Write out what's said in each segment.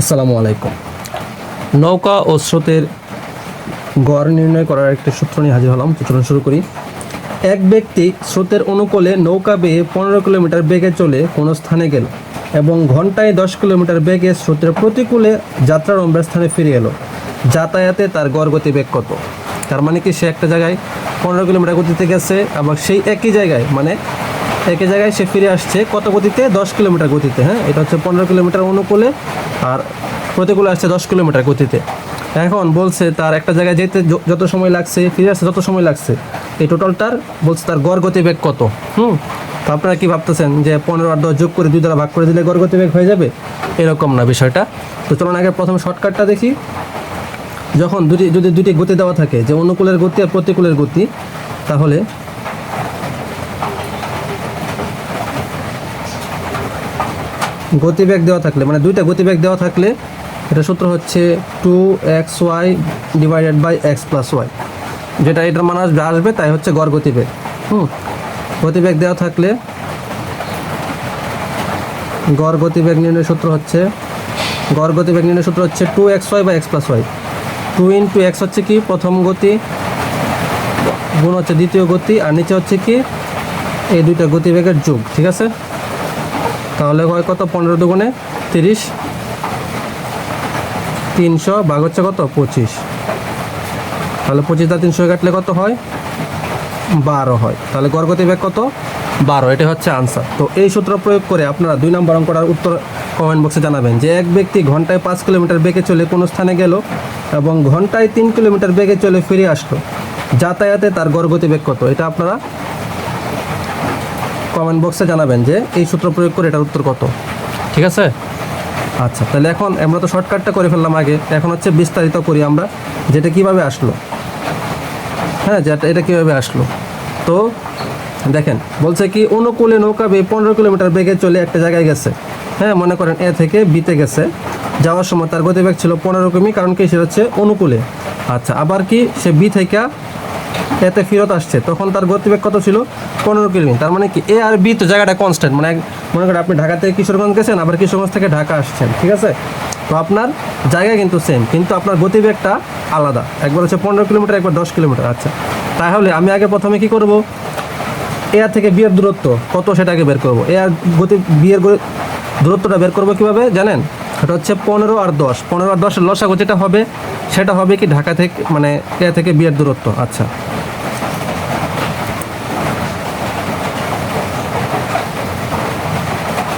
আসসালামু আলাইকুম। নৌকা ও স্রোতের গড় নির্ণয় করার একটি সূত্র নিয়ে হাজির হলাম। সূত্র শুরু করি। এক ব্যক্তি স্রোতের অনুকূলে নৌকা বেয়ে পনেরো কিলোমিটার বেগে চলে কোনো স্থানে গেল এবং ঘন্টায় দশ কিলোমিটার বেগে স্রোতের প্রতিকূলে যাত্রার যাত্রারম্ভের স্থানে ফিরে এলো। যাতায়াতে তার গড় গতিবেগ কত? তার মানে কি সে একটা জায়গায় পনেরো কিলোমিটার গতিতে গেছে আবার সেই একই জায়গায় মানে একই জায়গায় সে ফিরে আসছে। কত গতিতে? দশ কিলোমিটার গতিতে হ্যাঁ? এটা হচ্ছে পনেরো কিলোমিটার অনুকূলে আর প্রতিকূলে আসছে দশ কিলোমিটার গতিতে। এখন বলছে তার একটা জায়গায় যেতে যত সময় লাগছে, ফিরে আসতে যত সময় লাগছে, এই টোটালটার বলছে তার গড় গতিবেগ কত, হুম? তো আপনারা কি ভাবতেছেন যে পনেরো আর দশ যোগ করে দুই দ্বারা ভাগ করে দিলে গড় গতিবেগ হয়ে যাবে? এরকম না বিষয়টা। তো চলুন আগে প্রথম শর্টকাটটা দেখি। যখন দুটি যদি দুটি গতি দেওয়া থাকে, যে অনুকূলের গতি আর প্রতিকূলের গতি, তাহলে গতিবেগ দেওয়া থাকলে মানে দুইটা গতিবেগ দেওয়া থাকলে এটা সূত্র হচ্ছে two X Y divided by X plus Y যেটা এটার মান আসবে আসবে তাই হচ্ছে গড় গতিবেগ, হুম? গতিবেগ দেওয়া থাকলে গড় গতিবেগ নির্ণয় সূত্র হচ্ছে, গড় গতিবেগ নির্ণয় সূত্র হচ্ছে টু এক্স ওয়াই বা X plus Y two into X হচ্ছে কি? প্রথম গতি, গুণ হচ্ছে দ্বিতীয় গতি, আর নিচে হচ্ছে কি? এই দুইটা গতিবেগের যোগ, ঠিক আছে? তাহলে হয় কত? পনেরো দুগুণে তিরিশ। তিনশো ভাগ হচ্ছে কত? পঁচিশ। তাহলে পঁচিশ দা তিনশো কাটলে কত হয়? বারো হয়। তাহলে গড় গতিবেগ কত? বারো। এটা হচ্ছে আনসার তো এই সূত্র প্রয়োগ করে আপনারা দুই নম্বর অঙ্কটার উত্তর কমেন্ট বক্সে জানাবেন যে এক ব্যক্তি ঘন্টায় পাঁচ কিলোমিটার বেগে চলে কোনো স্থানে গেল এবং ঘন্টায় তিন কিলোমিটার বেগে চলে ফিরে আসলো, যাতায়াতে তার গড় গতিবেগ কত? এটা আপনারা কমেন্ট বক্সে জানাবেন যে এই সূত্র প্রয়োগ করে এটার উত্তর কত। ঠিক আছে? আচ্ছা তাহলে এখন আমরা তো শর্টকাটটা করে ফেললাম আগে। এখন হচ্ছে বিস্তারিত করি আমরা যেটা কীভাবে আসলো। হ্যাঁ যেটা এটা কীভাবে আসলো। তো দেখেন বলছে কি অনুকূলে নৌকা বেয়ে পনেরো কিলোমিটার বেগে চলে একটা জায়গায় গেছে। হ্যাঁ মনে করেন এ থেকে বিতে গেছে। যাওয়ার সময় তার গতিবেগ ছিল পনেরো কিমি কারণ কি সেটা হচ্ছে অনুকূলে। আচ্ছা আবার কি সে বি থেকে এতে ফেরত আসছে। তখন তার গতিবেগ কত ছিল? পনেরো কিলোমিটার তার মানে কি এ আর বি তো জায়গাটা কনস্ট্যান্ট মানে মনে করেন আপনি ঢাকা থেকে কিশোরগঞ্জ গেছেন, আবার কিশোরগঞ্জ থেকে ঢাকা আসছেন, ঠিক আছে? তো আপনার জায়গা কিন্তু সেম কিন্তু আপনার গতিবেগটা আলাদা। একবার হচ্ছে পনেরো কিলোমিটার, একবার দশ কিলোমিটার। আচ্ছা তাহলে আমি আগে প্রথমে কি করব? এ আর থেকে বিয়ের দূরত্ব কত সেটাকে বের করব? এ আর গতি বিয়ের দূরত্বটা বের করব কীভাবে? জানেন? সেটা হচ্ছে পনেরো আর দশ। পনেরো আর দশের লসাগু যেটা হবে, সেটা হবে কি ঢাকা থেকে মানে এ থেকে বিয়ের দূরত্ব। আচ্ছা।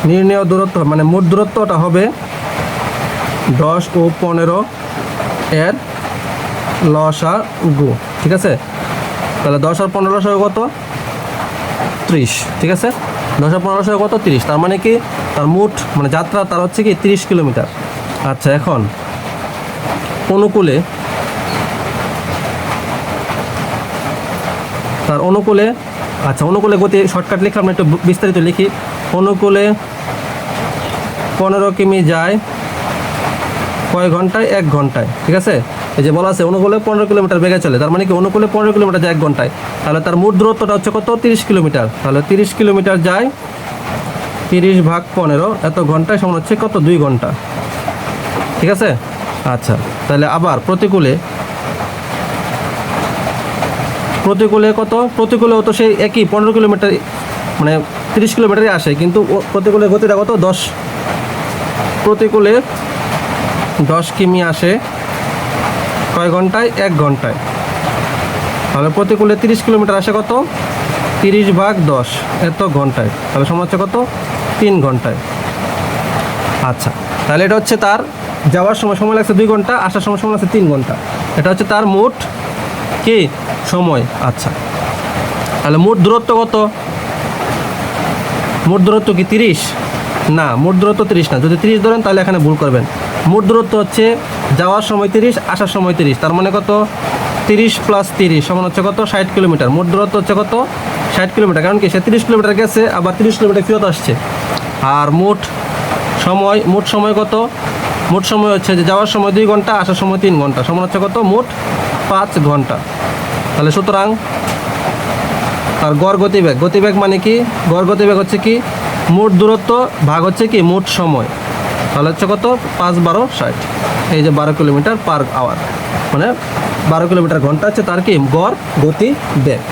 নির্ণয় দূরত্ব মানে মোট দূরত্বটা হবে দশ ও পনেরো এর লসা গু ঠিক আছে? তাহলে দশ আর পনেরো লসা কত? ত্রিশ। ঠিক আছে? দশ আর পনেরো লসা কত? তিরিশ। তার মানে কি তার মোট মানে যাত্রা তার হচ্ছে কি তিরিশ কিলোমিটার। আচ্ছা এখন অনুকূলে তার অনুকূলে আচ্ছা অনুকূলে গতি শর্টকাট লিখলাম না একটু বিস্তারিত লিখি। অনুকূলে পনেরো কিমি যায় কয় ঘন্টায়? এক ঘন্টায়, ঠিক আছে? এই যে বলা আছে, অনুকূলে পনেরো কিলোমিটার বেগে চলে। তার মানে কি অনুকূলে পনেরো কিলোমিটার যায় এক ঘন্টায়। তাহলে তার মোট দূরত্বটা হচ্ছে কত? তিরিশ কিলোমিটার। তাহলে তিরিশ কিলোমিটার যায় তিরিশ ভাগ পনেরো, এত ঘন্টায় সমান হচ্ছে কত? দুই ঘণ্টা। ঠিক আছে? আচ্ছা তাহলে আবার প্রতিকূলে। প্রতিকূলে কত? প্রতিকূলেও তো সেই একই, পনেরো কিলোমিটার মানে তিরিশ কিলোমিটারই আসে, কিন্তু ও- প্রতিকূলে গতিটা কত? দশ। প্রতিকূলে দশ কিমি আসে কয় ঘন্টায়? এক ঘন্টায়। তাহলে প্রতিকূলে তিরিশ কিলোমিটার আসে কত? তিরিশ ভাগ দশ, এত ঘন্টায়। তাহলে সময় হচ্ছে কত? তিন ঘন্টায়। আচ্ছা তাহলে এটা হচ্ছে তার যাওয়ার সময় সময় লাগছে দুই ঘণ্টা, আসার সময় সময় লাগছে তিন ঘণ্টা। এটা হচ্ছে তার মোট কি? সময়। আচ্ছা তাহলে মোট দূরত্ব কত? মোট দূরত্ব কি তিরিশ? না, মোট দূরত্ব তিরিশ না। যদি তিরিশ ধরেন, তাহলে এখানে ভুল করবেন। মোট দূরত্ব হচ্ছে যাওয়ার সময় তিরিশ, আসার সময় তিরিশ। তার মানে কত? তিরিশ প্লাস তিরিশ সমান হচ্ছে কত? ষাট কিলোমিটার। মোট দূরত্ব হচ্ছে কত? ষাট কিলোমিটার, কারণ কি? সে তিরিশ কিলোমিটার গেছে, আবার তিরিশ কিলোমিটার ফেরত আসছে। আর মোট সময় মোট সময় কত? মোট সময় হচ্ছে যে যাওয়ার সময় দুই ঘণ্টা, আসার সময় তিন ঘণ্টা। সমান হচ্ছে কত? মোট পাঁচ ঘণ্টা। তাহলে সুতরাং আর গড় গতিবেগ গতিবেগ মানে কি? গড় গতিবেগ হচ্ছে কি? মোট দূরত্ব ভাগ হচ্ছে কি? মোট সময়। তাহলে হচ্ছে কত? পাঁচ বারো ষাট। এই যে বারো কিলোমিটার পার আওয়ার। মানে বারো কিলোমিটার ঘণ্টা হচ্ছে তার কি? গড় গতি বেগ